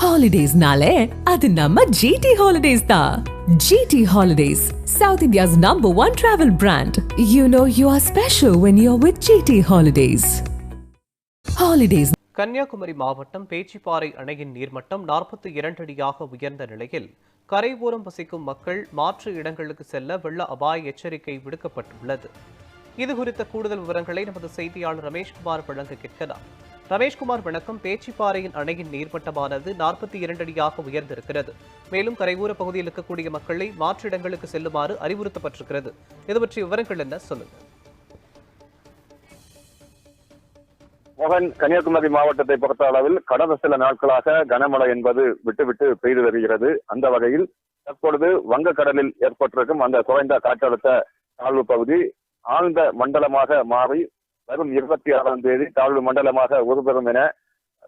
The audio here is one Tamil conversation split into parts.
ஹாலிடேஸ்னாலே அது நம்ம ஜிடி ஹாலிடேஸ் தான் GT holidays South India's number one travel brand you know you are special when you are with GT holidays holidays Kanyakumari மாவட்டம் பேச்சிப்பாறை அணையின் நீர்மட்டம் நாற்பத்தி இரண்டு அடியாக உயர்ந்த நிலையில் கரையோரம் வசிக்கும் மக்கள் மாற்று இடங்களுக்கு செல்ல வெள்ள அபாய எச்சரிக்கை விடுக்கப்பட்டுள்ளது. இது குறித்த கூடுதல் விவரங்களை நமது செய்தியாளர் ரமேஷ்குமார் வழங்க கேட்கலாம். ரமேஷ்குமார் வணக்கம் பேச்சிப்பாறையின் அணையின் நீர்மட்டமானது நாற்பத்தி இரண்டு அடியாக உயர்ந்திருக்கிறது. மேலும் கரையோர பகுதியில் இருக்கக்கூடிய மக்களை மாற்று இடங்களுக்கு செல்லுமாறு அறிவுறுத்தப்பட்டிருக்கிறது. இது பற்றிய விவரங்கள் என்ன? சொல்லுங்க. மோகன் கன்னியாகுமரி மாவட்டத்தை பொறுத்த அளவில் கடந்த சில நாட்களாக கனமழை என்பது விட்டுவிட்டு பெய்து வருகிறது. அந்த வகையில் தற்பொழுது வங்கக்கடலில் ஏற்பட்டிருக்கும் அந்த குறைந்த காற்றழுத்த தாழ்வு பகுதி ஆழ்ந்த மண்டலமாக மாறி வரும் இருபத்தி ஆறாம் தேதி தாழ்வு மண்டலமாக உருபெறும் என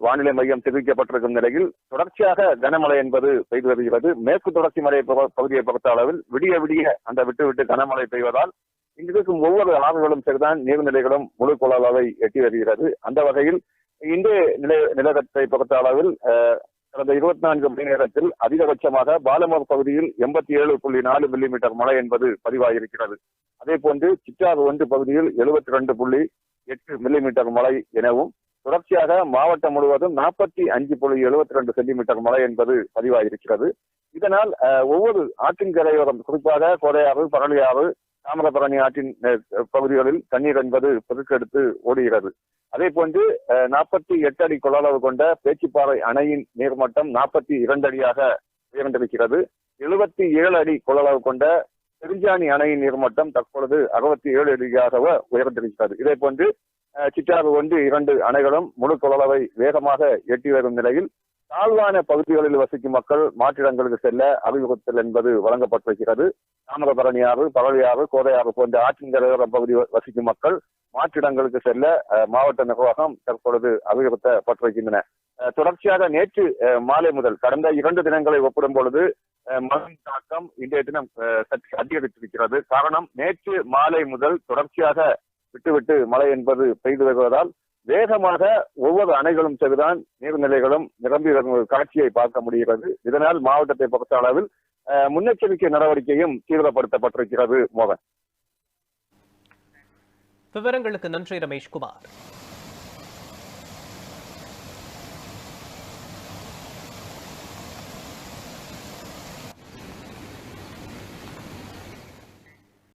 வானிலை மையம் தெரிவிக்கப்பட்டிருக்கும் நிலையில் தொடர்ச்சியாக கனமழை என்பது பெய்து வருகிறது. மேற்கு தொடர்ச்சி மலை பகுதியை பொறுத்த அளவில் விடிய விடிய அந்த விட்டு விட்டு கனமழை பெய்வதால் இங்கிருக்கும் ஒவ்வொரு ஆறுகளும் சரிதான் நீர்நிலைகளும் முழு கொள்ளளவை எட்டி வருகிறது. அந்த வகையில் இன்றைய நிலை நிலவரத்தை பொறுத்த அளவில் அஹ், கடந்த இருபத்தி நான்கு மணி நேரத்தில் அதிகபட்சமாக பாலமூர் பகுதியில் எண்பத்தி ஏழு புள்ளி நாலு மில்லிமீட்டர் மழை என்பது பதிவாகியிருக்கிறது அதே போன்று சிற்றாறு ஒன்று பகுதியில் எழுபத்தி ரெண்டு புள்ளி எட்டு மில்லிமீட்டர் மழை எனவும் தொடர்ச்சியாக மாவட்டம் முழுவதும் நாற்பத்தி அஞ்சு புள்ளி எழுபத்தி ரெண்டு சென்டிமீட்டர் மழை என்பது பதிவாகியிருக்கிறது இதனால் ஒவ்வொரு ஆற்றின் கரையோரம் குறிப்பாக கோடையாறு பரளியாறு தாமிரபரணி ஆற்றின் பகுதிகளில் தண்ணீர் என்பது பெருக்கெடுத்து ஓடுகிறது. அதே போன்று நாற்பத்தி எட்டு அடி கொள்ளளவு கொண்ட பேச்சிப்பாறை அணையின் நீர்மட்டம் நாற்பத்தி இரண்டு அடியாக உயர்ந்திருக்கிறது. எழுபத்தி ஏழு அடி கொள்ளளவு கொண்ட பெருஞ்சாணி அணையின் நீர்மட்டம் தற்பொழுது அறுபத்தி ஏழு அடியாக உயர்ந்திருக்கிறது. இதே போன்று அஹ், சிற்றாறு ஒன்று இரண்டு அணைகளும் முழு கொள்ளளவை வேகமாக எட்டி வரும் நிலையில் தாழ்வான பகுதிகளில் வசிக்கும் மக்கள் மாற்றிடங்களுக்கு செல்ல அறிவுறுத்தல் என்பது வழங்கப்பட்டிருக்கிறது. தாமிரபரணி ஆறு பரளியாறு கோதையாறு போன்ற ஆற்றின் கரையோர பகுதி வசிக்கும் மக்கள் மாற்றிடங்களுக்கு செல்ல மாவட்ட நிர்வாகம் தற்பொழுது அறிவுறுத்தப்பட்டிருக்கின்றன அஹ், தொடர்ச்சியாக நேற்று அஹ், மாலை முதல் கடந்த இரண்டு தினங்களை ஒப்பிடும் பொழுது அஹ், மழையின் தாக்கம் இன்றைய தினம் அஹ், சற்று அதிகரித்திருக்கிறது. காரணம் நேற்று மாலை முதல் தொடர்ச்சியாக விட்டுவிட்டு மழை என்பது பெய்து வருவதால் வேகமாக ஒவ்வொரு அணைகளும் சரிதான் நீர்நிலைகளும் நிரம்பி வரும் காட்சியை பார்க்க முடிகிறது. இதனால் மாவட்டத்தை பொறுத்த அளவில் அஹ், முன்னெச்சரிக்கை நடவடிக்கையும் தீவிரப்படுத்தப்பட்டிருக்கிறது மோகன். விவரங்களுக்கு நன்றி ரமேஷ்குமார்.